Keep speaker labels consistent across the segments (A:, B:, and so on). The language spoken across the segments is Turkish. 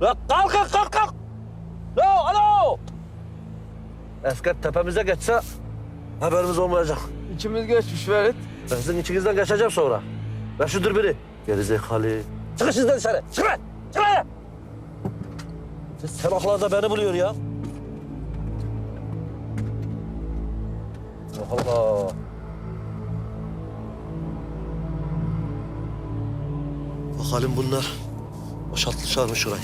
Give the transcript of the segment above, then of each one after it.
A: La kalk kalk kalk kalk. Alo alo. Asker tepemize geçse haberimiz olmayacak.
B: İçimiz geçmiş Ferit.
A: Ben sizin içinizden geçeceğim sonra. Ver şu dürbünü. Gerizekalı. Çıkın sizden dışarı. Çıkın. Çıkın. Siz sabahlarda beni buluyor ya. Allah Allah. Bakalım bunlar boşaltmışlar mı şurayı?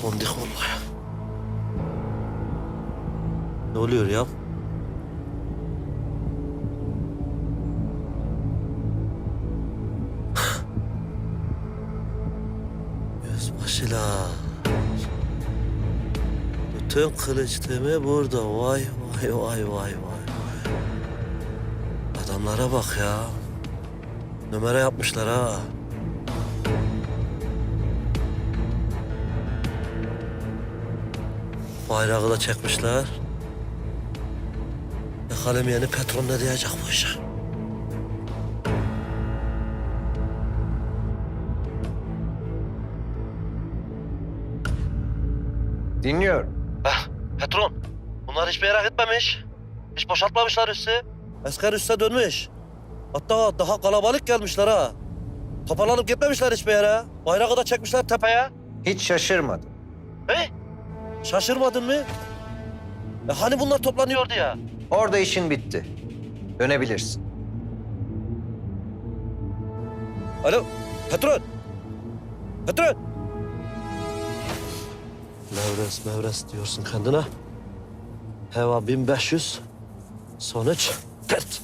A: Tondik vallahi. Ne oluyor ya? Yüzbaşılar. Bütün kılıç temi burada. Vay vay vay vay vay. Adamlara bak ya. Numara yapmışlar ha. Bayrağı da çekmişler. Bakalım yeni patron ne diyecek bu işe.
C: Dinliyorum.
A: Heh, patron. Bunlar hiç merak etmemiş. Hiç boşaltmamışlar üssü. Asker üsse dönmüş. Hatta daha kalabalık gelmişler ha. Toparlanıp gitmemişler hiçbir yere. Bayrağı da çekmişler tepeye.
C: Hiç şaşırmadım.
A: He? Şaşırmadın mı? E hani bunlar toplanıyordu ya?
C: Orada işin bitti. Dönebilirsin.
A: Alo, patron. Patron. Mevres, mevres diyorsun kendine. Heva 1500. Sonuç tırt.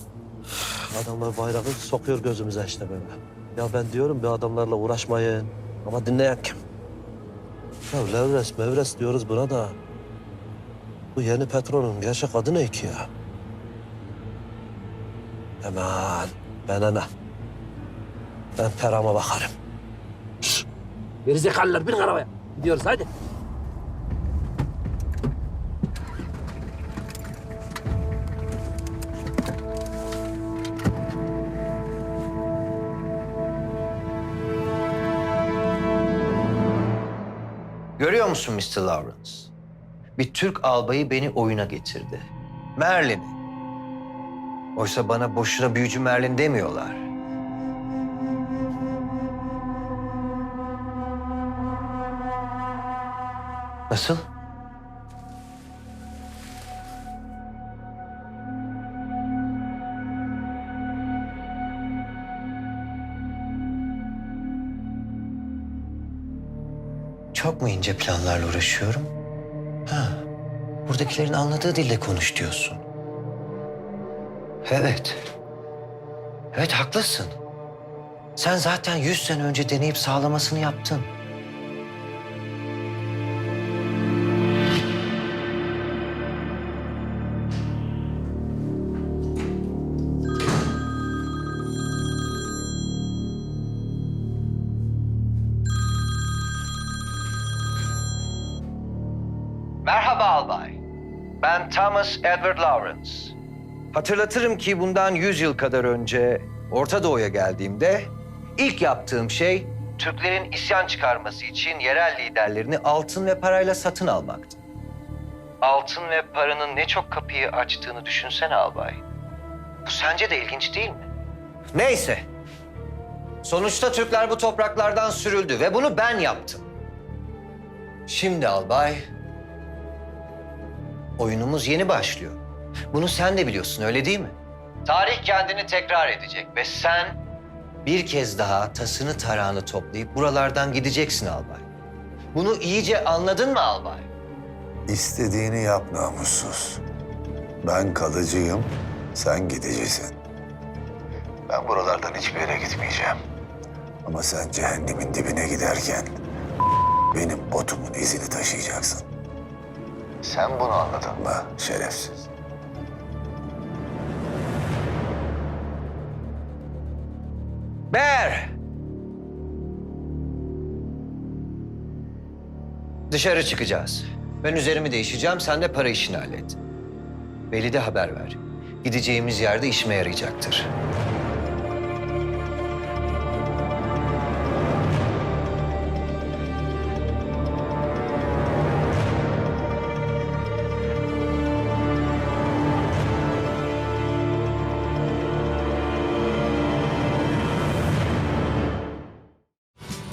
A: Adamlar bayrağı sokuyor gözümüze işte böyle. Ya ben diyorum bir adamlarla uğraşmayın. Ama dinleyen kim? Ya Levres, mevres diyoruz buna da. Bu yeni patronun gerçek adı ne ki ya? Hemen bana ne? Ben perama bakarım. Gerizekalılar binin arabaya. Gidiyoruz hadi.
C: Görüyor musun Mr. Lawrence? Bir Türk albayı beni oyuna getirdi. Merlin'i. Oysa bana boşuna büyücü Merlin demiyorlar. Nasıl? Çok mu ince planlarla uğraşıyorum? Ha, buradakilerin anladığı dilde konuş diyorsun. Evet. Evet haklısın. Sen zaten yüz sene önce deneyip sağlamasını yaptın. Merhaba albay. Ben Thomas Edward Lawrence. Hatırlatırım ki bundan 100 yıl kadar önce Orta Doğu'ya geldiğimde ilk yaptığım şey Türklerin isyan çıkarması için yerel liderlerini altın ve parayla satın almaktı. Altın ve paranın ne çok kapıyı açtığını düşünsene albay. Bu sence de ilginç değil mi? Neyse. Sonuçta Türkler bu topraklardan sürüldü ve bunu ben yaptım. Şimdi albay, Oyunumuz yeni başlıyor. Bunu sen de biliyorsun öyle değil mi? Tarih kendini tekrar edecek ve sen bir kez daha tasını tarağını toplayıp buralardan gideceksin albay. Bunu iyice anladın mı albay?
D: İstediğini yap namussuz. Ben kalıcıyım, sen gidicisin. Ben buralardan hiçbir yere gitmeyeceğim. Ama sen cehennemin dibine giderken benim botumun izini taşıyacaksın. Sen bunu anladın mı şerefsiz?
C: Ber! Dışarı çıkacağız. Ben üzerimi değişeceğim, sen de para işini hallet. Veli de haber ver. Gideceğimiz yerde işime yarayacaktır.